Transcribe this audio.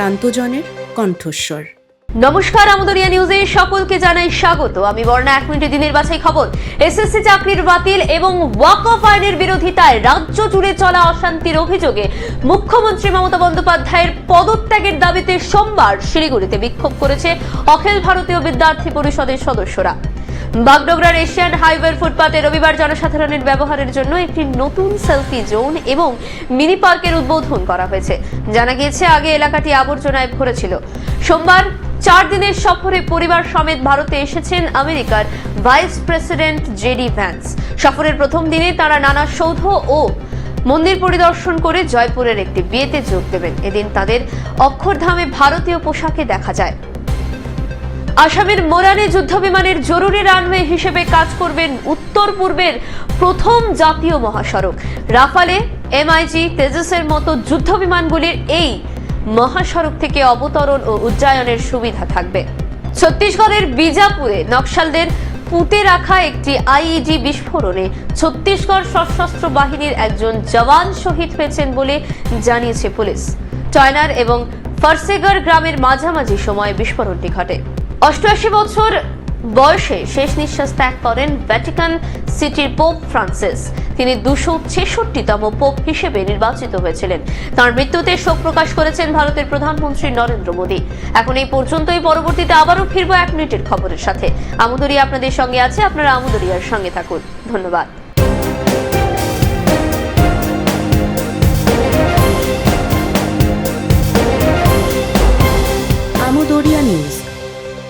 প্রান্তজনের কণ্ঠস্বর। নমস্কার, আমদরিয়া নিউজে সকলকে জানাই স্বাগত। আমি বর্ণা, এক মিনিটে দিনের বাছাই খবর। এসএসসি চাকরির বাতিল এবং ওয়াক অফ আইনের বিরোধিতায় রাজ্য জুড়ে চলা অশান্তির অভিযোগে মুখ্যমন্ত্রী মমতা বন্দ্যোপাধ্যায়ের পদত্যাগের দাবিতে সোমবার শিলিগুড়িতে বিক্ষোভ করেছে অখিল ভারতীয় বিদ্যার্থী পরিষদের সদস্যরা। বাগডোগরার এশিয়ান হাইওয়ে ফুটপাতে রবিবার জনসাধারণের ব্যবহারের জন্য একটি নতুন সেলফি জোন এবং মিনি পার্কের উদ্বোধন করা হয়েছে। জানা গিয়েছে, আগে এলাকাটি আবর্জনায় ভরেছিল। সোমবার চার দিনের সফরে পরিবার সমেত ভারতে এসেছেন আমেরিকার ভাইস প্রেসিডেন্ট জেডি ভ্যান্স। সফরের প্রথম দিনে তারা নানা সৌধ ও মন্দির পরিদর্শন করে জয়পুরের একটি বিয়েতে যোগ দেবেন। এদিন তাদের অক্ষরধামে ভারতীয় পোশাকে দেখা যায়। আসামের মোরানে যুদ্ধ বিমানের জরুরি রানওয়ে হিসেবে কাজ করবেন উত্তর পূর্বের প্রথম জাতীয় মহাসড়ক। রাফালে এমআইজি তেজসের মতো যুদ্ধ বিমানগুলির এই মহাসড়ক থেকে অবতরণ ও উজ্জায়নের সুবিধা থাকবে। ছত্তিশগড়ের বিজাপুরে নকশালদের পুঁতে রাখা একটি আইইডি বিস্ফোরণে ছত্তিশগড় সশস্ত্র বাহিনীর একজন জওয়ান শহীদ হয়েছেন বলে জানিয়েছে পুলিশ। চয়নার এবং ফার্সেগর গ্রামের মাঝামাঝি সময়ে বিস্ফোরণটি ঘটে। অষ্টআশি বছর বয়সে শেষ নিঃশ্বাস ত্যাগ করেন ভ্যাটিকান সিটির পোপ ফ্রান্সিস তিনি দুশো ছেষট্টিতম পোপ হিসেবে নির্বাচিত হয়েছিলেন। তার মৃত্যুতে শোক প্রকাশ করেছেন ভারতের প্রধানমন্ত্রী নরেন্দ্র মোদী। এখন এই পর্যন্তই। পরবর্তীতে আবারও ফিরবো এক মিনিটের খবরের সাথে। আমুদরিয়া আপনাদের সঙ্গে আছে। আপনারা আমুদরিয়ার সঙ্গে থাকুন। ধন্যবাদ। Amudaria news.